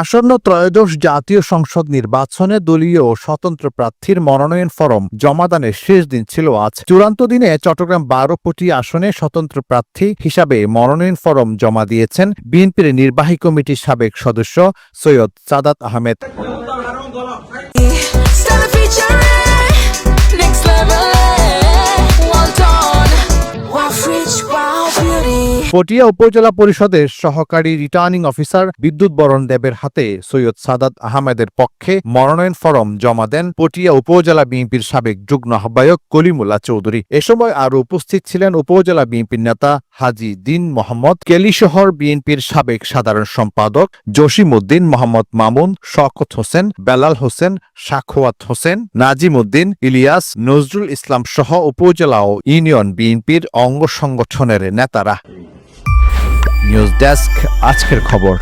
আসন্ন ত্রয়োদশ জাতীয় সংসদ নির্বাচনে দলীয় ও স্বতন্ত্র প্রার্থীর মনোনয়ন ফরম জমাদানের শেষ দিন ছিল আজ। চূড়ান্ত দিনে চট্টগ্রাম বারো কোটি আসনে স্বতন্ত্র প্রার্থী হিসাবে মনোনয়ন ফরম জমা দিয়েছেন বিএনপির নির্বাহী কমিটির সাবেক সদস্য সৈয়দ সাদাত আহমেদ। পটিয়া উপজেলা পরিষদের সহকারী রিটার্নিং অফিসার বিদ্যুৎ বরণ দেবের হাতে সৈয়দ সাদাত আহমেদের পক্ষে মনোনয়ন ফরম জমা দেন পটিয়া উপজেলা বিএনপির সাবেক যুগ্ম আহ্বায়ক কলিমুল্লাহ চৌধুরী। এ সময় আরও উপস্থিত ছিলেন উপজেলা বিএনপির নেতা হাজি দিন মোহাম্মদ, কেলিশহর বিএনপির সাবেক সাধারণ সম্পাদক জসিম উদ্দিন মোহাম্মদ মামুন, শওকত হোসেন, বেলাল হোসেন, সাখোয়াত হোসেন নাজিম উদ্দিন ইলিয়াস, নজরুল ইসলাম সহ উপজেলা ও ইউনিয়ন বিএনপির অঙ্গ সংগঠনের নেতারা। নিউজ ডেস্ক আজকের খবর।